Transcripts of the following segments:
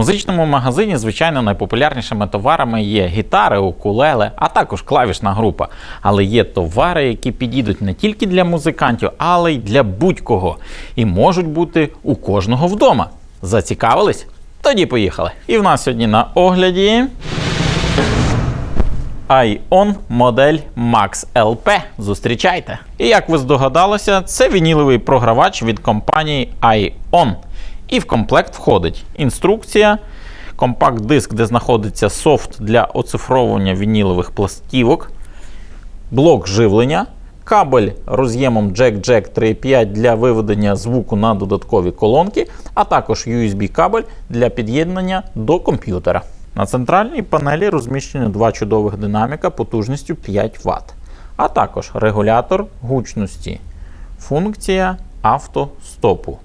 музичному магазині, звичайно, найпопулярнішими товарами є гітари, укулеле, а також клавішна група. Але є товари, які підійдуть не тільки для музикантів, але й для будь-кого. І можуть бути у кожного вдома. Зацікавились? Тоді поїхали. І в нас сьогодні на огляді. ION модель Max LP. Зустрічайте! І як ви здогадалися, це вініловий програвач від компанії ION. І в комплект входить інструкція, компакт-диск, де знаходиться софт для оцифровування вінілових пластівок, блок живлення, кабель роз'ємом Jack-Jack 3.5 для виведення звуку на додаткові колонки, а також USB-кабель для під'єднання до комп'ютера. На центральній панелі розміщені два чудових динаміка потужністю 5 Вт, а також регулятор гучності, функція автостопу,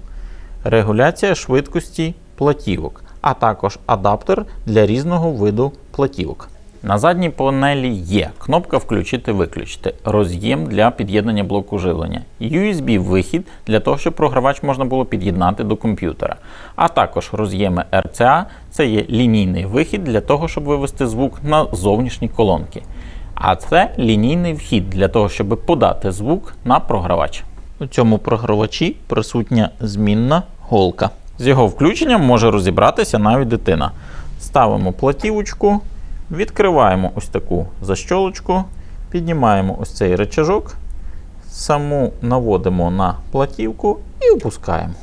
регуляція швидкості платівок, а також адаптер для різного виду платівок. На задній панелі є кнопка Включити-виключити, роз'єм для під'єднання блоку живлення, USB-вихід для того, щоб програвач можна було під'єднати до комп'ютера, а також роз'єми RCA це є лінійний вихід для того, щоб вивести звук на зовнішні колонки. А це лінійний вхід для того, щоб подати звук на програвач. У цьому програвачі присутня змінна голка. З його включенням може розібратися навіть дитина. Ставимо платівочку, відкриваємо ось таку защолочку, піднімаємо ось цей речажок, саму наводимо на платівку і опускаємо.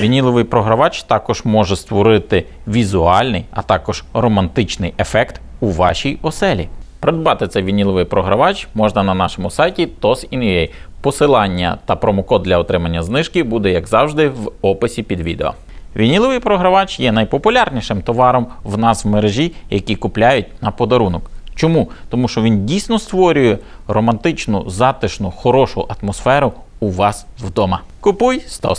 Вініловий програвач також може створити візуальний, а також романтичний ефект у вашій оселі. Придбати цей вініловий програвач можна на нашому сайті TOS.in.ua. Посилання та промокод для отримання знижки буде, як завжди, в описі під відео. Вініловий програвач є найпопулярнішим товаром в нас в мережі, який купляють на подарунок. Чому? Тому що він дійсно створює романтичну, затишну, хорошу атмосферу у вас вдома. Купуй 100